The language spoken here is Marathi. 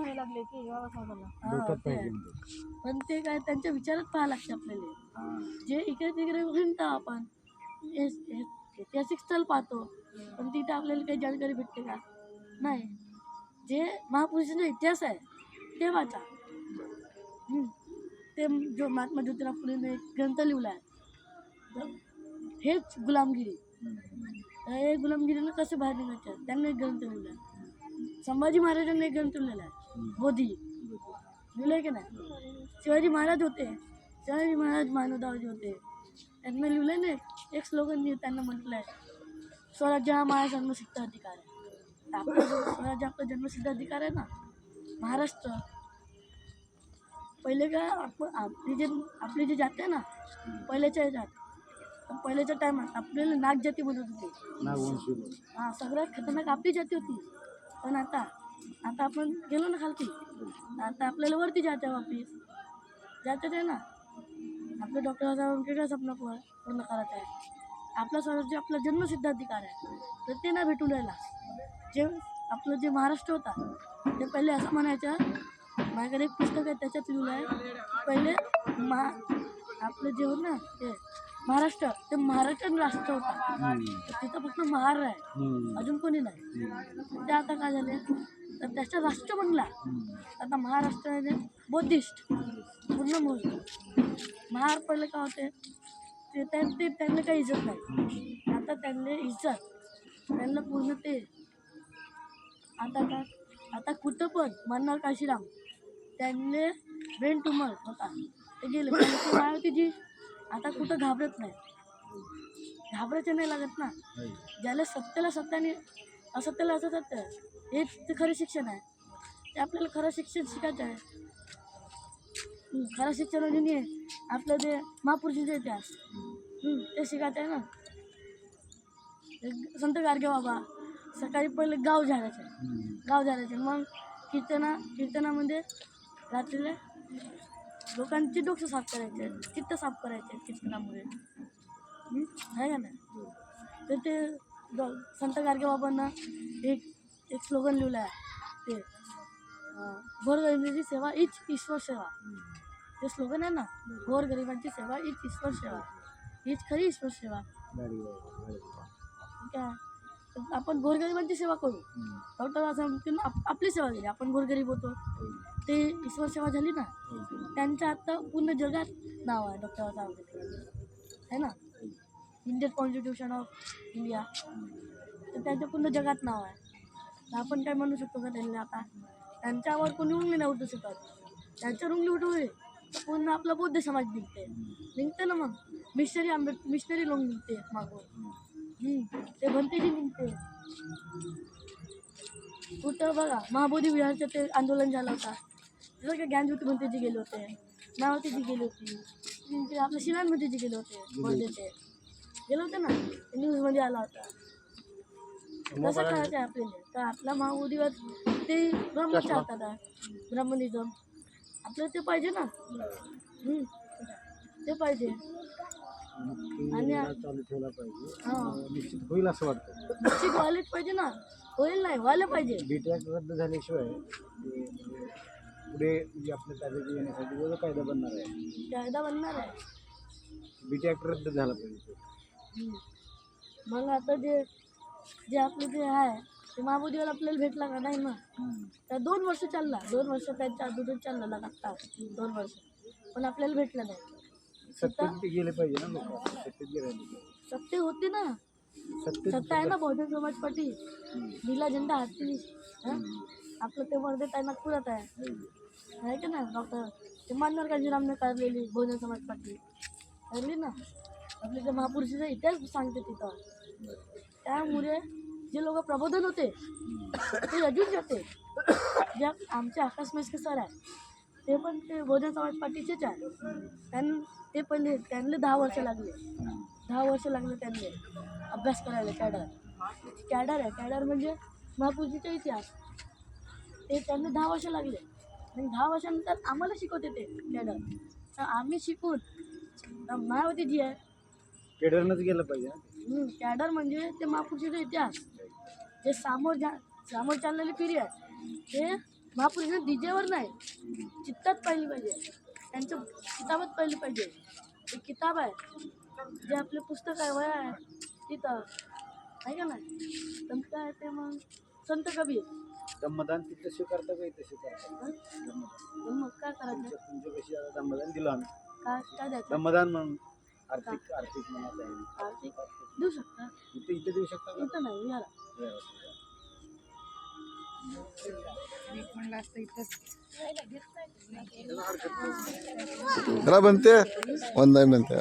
म्हणायला लागले की डोक्यात पाहिजे आहे. पण ते काय त्यांच्या विचारात पाहा लागते आपल्याला. जे इकडे तिकडे हिंडतो आपण ऐतिहासिक स्थळ पाहतो. पण तिथे आपल्याला काही जानकारी भेटते का? नाही. जे महापुरुषांचा इतिहास आहे ते वाचा. हम्म. ते जो महात्मा ज्योतिराव फुलेने एक ग्रंथ लिहिला आहे तर हेच गुलामगिरी. तर हे गुलामगिरीला कसे बाहेर निघायचे? त्यांनी एक ग्रंथ लिहिला आहे संभाजी महाराजांनी एक ग्रंथ लिहिला आहे बोधी लिहिलंय की नाही? शिवाजी महाराज होते शिवाजी महाराज मानवतावादी होते त्यांना ना एक स्लोगन त्यांना म्हटलं आहे स्वराज्य हा माझा जन्मसिद्ध अधिकार आहे. तर आपला जो स्वराज्य आपला जन्मसिद्ध अधिकार आहे ना महाराष्ट्र. पहिले काय आपण आपली जे आपली जी जाती आहे ना पहिल्याच्या तर पहिल्याच्या टायमात आपल्याला नाग जाती म्हणत होते. लोक. सगळ्यात खतरनाक आपली जाती होती. पण आता आता आपण गेलो ना खालती. आता आपल्याला वरती जायचं आहे वापिस. जायचं आहे ना. आपल्या डॉक्टर वेगळं स्वप्न पूर्ण पूर्ण करायचं आहे. आपला स्वराज्य आपला जन्मसिद्ध अधिकार आहे तर ते नाही भेटून राहिला. जे आपलं जे महाराष्ट्र होता ते पहिले असं म्हणायचं माझ्याकडे एक पुस्तक आहे त्याच्यात लिहिलं आहे पहिले मा आपलं जे होतं ना ते महाराष्ट्र ते महाराष्ट्र राष्ट्र होता. तिथं फक्त महार आहे. अजून कोणी नाही. ते आता काय झाले? तर त्याचा राष्ट्र बनला. आता महाराष्ट्राने बौद्धिस्ट पूर्ण मोजलं महार पडले काय होते? ते त्यां- ते त्यांना काही इज्जत नाही. आता त्यांना इज्जत. त्यांना पूर्ण ते आता काय? आता कुठं पण मन्नार काशीराम त्यांना ब्रेन ट्युमर होता. ते गेले. काय ते जी आता कुठं घाबरत नाही. घाबरायचं नाही लागत ना. ज्याला सत्याला सत्याने असत्याला असं सत्य हेच ते खरं शिक्षण आहे. ते आपल्याला खरं शिक्षण शिकायचं आहे. हं, खरं शिक्षण म्हणजे नाही आपलं ते महापुरुषांचा इतिहास हं, ते शिकायचं आहे ना. संत गाडगे बाबा सकाळी पहिले गाव झाडायचे. गाव झाडायचे. मग कीर्तना कीर्तनामध्ये रात्रीला लोकांचे डोकं साफ करायचे चित्त साफ करायचे कीर्तनामुळे हं, आहे का नाही? तर ते संत गाडगे बाबांना एक एक स्लोगन लिहिलं आहे ते गोरगरिबांची सेवा हीच ईश्वर सेवा. ते स्लोगन आहे ना गोरगरिबांची सेवा हीच ईश्वर सेवा. हीच खरी ईश्वर सेवा. काय आपण गोरगरिबांची सेवा करू. डॉक्टर बाबासाहेब आप आपली सेवा केली. आपण गोरगरीब होतो. ते ईश्वर सेवा झाली ना त्यांचं आता पूर्ण जगात नाव आहे डॉक्टर बाबासाहेब आंबेडकर. आहे ना? Indian constitution of India. तर त्यांचं पूर्ण जगात नाव आहे. तर आपण काय म्हणू शकतो का त्यांना आता? त्यांच्यावर कोणी उंगली नाही उठू शकत. त्यांच्यावर उंगली उठवली पूर्ण आपला बौद्ध समाज निघते निघते ना मग? मिशनरी आंबेड मिशनरी लोक निघते मागून. ते भंतेजी की कुठं बघा महाबोधी विहारचं ते आंदोलन झालं होता. जसं की ज्ञानज्योती भंतेजी गेले होते. मायावतीजी गेली होती. ते आपल्या शिलांमध्येजी गेले होते वर्धेचे गेले होते ना? न्यूजमध्ये आला होता. कसं करायचं आहे आपल्याला तर आपला महाबोधीवर ते ब्रह्म चालतात आहे ब्रह्मनिझम आपल्याला ते पाहिजे ना? हम्म, ते पाहिजे. आणि- हा चालू ठेवला पाहिजे. हां. निश्चित होईल असं वाटतं. निश्चित व्हायलाच पाहिजे ना. होईल नाही व्हायला पाहिजे. बीटेक रद्द झाल्याशिवाय ते, म्हणजे पुढे म्हणजे आपल्या ताब्यात येण्यासाठी वेगळा कायदा बनणार आहे. कायदा बनणार आहे. बीटेक रद्द झाला पाहिजे. हम्म. मग आता जे जे आपलं जे आहे ते महाबोधीवर आपल्याला भेटला का नाही ना. तर दोन वर्ष चालला. दोन वर्ष त्यांच्या अगोदर चालला लगातार दोन वर्ष. पण आपल्याला भेटलं नाही. सत्तेत ते गेले पाहिजे ना लोक. सत्तेत गेले होते ना. सत्तेत सत्ता आहे ना बहुजन समाज पार्टी. नीला झेंडा हाती हं? आपलं ते वर्धेत आहे नागपुरात आहे. आहे का ना डॉक्टर? ते मानणार काजीरामने काढलेली बहुजन समाज पार्टी. काढली ना? आपले ते महापुरुषाचा इतिहास सांगते तिथं. त्यामुळे जे लोक प्रबोधन होते ते अजून जाते जे आमचे आकाश मेसके सर आहे ते पण ते बहुजन समाज पार्टीचेच आहे त्यांना ते पहिले त्यांना दहा वर्ष लागले. दहा वर्ष लागले त्यांनी अभ्यास करायला कॅडर. कॅडर आहे. कॅडर म्हणजे महापुरुषीचा इतिहास. ते त्यांना दहा वर्ष लागले. आणि दहा वर्षानंतर आम्हाला शिकवते ते कॅडर. तर आम्ही शिकून तर मायावती जी आहे. केडरनंच गेलं पाहिजे हम्म, कॅडर म्हणजे ते महापुरुषीचा इतिहास. जे सामोर जा सामोर चाललेली पिढी आहे ते महापुरुष डीजेवर नाही. चित्तात पाहिली पाहिजे. त्यांचं किताबात पाहिली पाहिजे. ते किताब आहे. जे आपले पुस्तक आहे वया आहे तिथं. आहे का नाही? संत काय ते मग? संत कबीर. दमदान तिथं स्वीकारता का इथं स्वीकारता? हं? दमदान. मग काय करायचं? तुमच्या कशी आता दमदान दिलं आम्ही. काय काय द्यायचं? दमदान म्हणून. आर्थिक आर्थिक आहे आर्थिक? देऊ शकता. इथे इथे देऊ शकता का? इथं नाही विहारा त्याला म्हणते वंदाय म्हणते